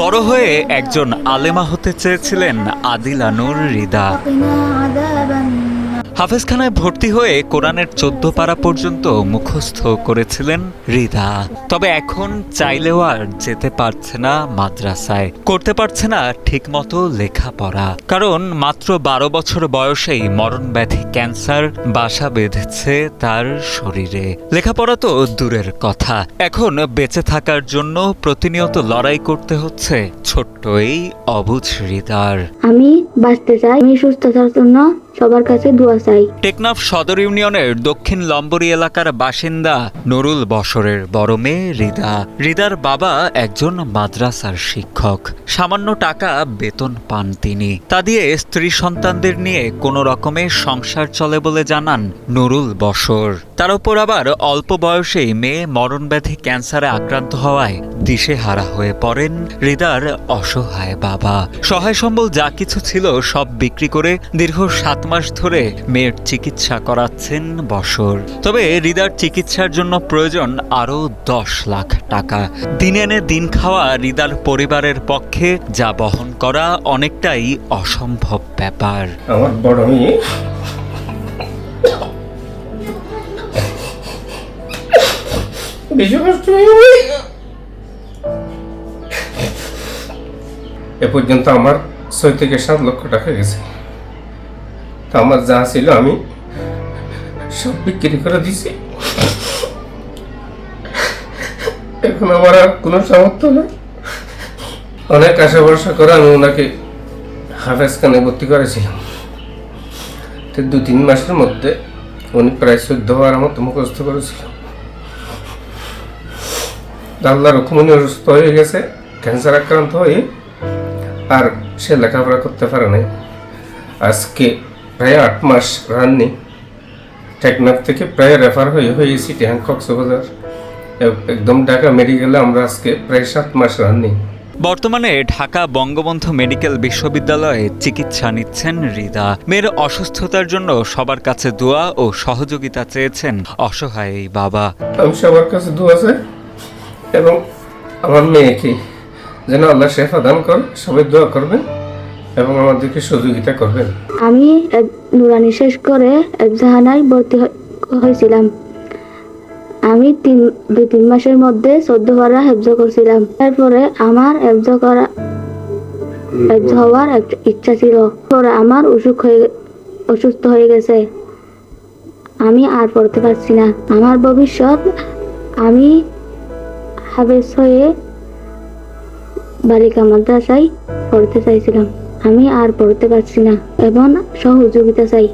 বড় হয়ে একজন আলেমা হতে চেয়েছিলেন আদিলানুর রিদা হাফেজখানায় ভর্তি হয়ে কোরআনের চোদ্দ পারা পর্যন্ত মুখস্থ করেছিলেন রিদা তবে এখন চাইলেও আর যেতে পারছে না মাদ্রাসায়। করতে পারছে না ঠিকমতো লেখাপড়া। কারণ মাত্র বারো বছর বয়সেই মরণ ব্যাধি ক্যান্সার বাসা বেঁধেছে তার শরীরে। লেখাপড়া তো দূরের কথা। এখন বেঁচে থাকার জন্য প্রতিনিয়ত লড়াই করতে হচ্ছে ছোট্ট এই অবুঝ হৃদার। আমি বাঁচতে চাই, আমি সুস্থতার জন্য সবার কাছে দোয়া চাই। টেকনাফ সদর ইউনিয়নের দক্ষিণ লম্বরি এলাকার বাসিন্দা নুরুল বসরের বড় মেয়ে রিদা রিদার বাবা একজন মাদ্রাসার শিক্ষক। সামান্য টাকা বেতন পান তিনি। তা দিয়ে স্ত্রী সন্তানদের নিয়ে কোনো রকমে সংসার চলে বলে জানান নুরুল বসর তার উপর আবার অল্প বয়সেই মেয়ে মরণব্যাধি ক্যান্সারে আক্রান্ত হওয়ায় দিশেহারা হয়ে পড়েন রিদার অসহায় বাবা। সহায় সম্বল যা কিছু ছিল সব বিক্রি করে দীর্ঘ সাত মাস ধরে মেয়ের চিকিৎসা করাচ্ছেন বসর। তবে রিদার চিকিৎসার জন্য প্রয়োজন আরও দশ লাখ টাকা। দিন এনে দিন খাওয়া রিদার পরিবারের পক্ষে যা বহন করা অনেকটাই অসম্ভব ব্যাপার। আমার বড় মেয়ে। বেশি কষ্ট এ পর্যন্ত আমার ছয় থেকে সাত লক্ষ টাকা গেছে। তা আমার যা ছিল আমি সব বিক্রি করে দিছি। এখন আমার আর কোনো সামর্থ্য নেই। অনেক আশা ভরসা করে আমি ওনাকে হাফেজ খানে ভর্তি করেছিলাম। তো দু তিন মাসের মধ্যে উনি প্রায় চোদ্দ বার মতো মুখস্থ করেছিল আল্লাহর হুকুম উনি অসুস্থ হয়ে গেছে, ক্যান্সার আক্রান্ত হয়ে আর সে লেখাপড়া করতে পারে নাই। আজকে প্রায় আট মাস রাননি। টেকনাফ থেকে প্রায় রেফার হয়ে হয়েছি সিটি হ্যাং কক্সবাজার একদম ঢাকা মেডিকেলে আমরা আজকে প্রায় সাত মাস রাননি। বর্তমানে ঢাকা বঙ্গবন্ধু মেডিকেল বিশ্ববিদ্যালয়ে চিকিৎসা নিচ্ছেন রিদা মেয়ের অসুস্থতার জন্য সবার কাছে দোয়া ও সহযোগিতা চেয়েছেন অসহায় এই বাবা। আমি সবার কাছে দোয়া চাই এবং আমার মেয়েকে যেন আল্লাহ শেফা দান করে, সবাই দোয়া করবেন এবং আমাদেরকে সহযোগিতা করবেন। আমি এক নুরানি শেষ করে একজাহানায় ভর্তি হয়েছিলাম। আমি তিন, দুই, তিন মাসের মধ্যে চোদ্দ পারা হেফজ করছিলাম। তারপরে আমার হেফজ করা হেফজ হওয়ার ইচ্ছা ছিল। পরে আমার অসুখ হয়ে অসুস্থ হয়ে গেছে। আমি আর পড়তে পারছি না। আমার ভবিষ্যৎ আমি হাবেস হয়ে বালিকা মাদ্রাসায় পড়তে চাইছিলাম। আমি আর পড়তে পারছি না এবং সহযোগিতা চাই।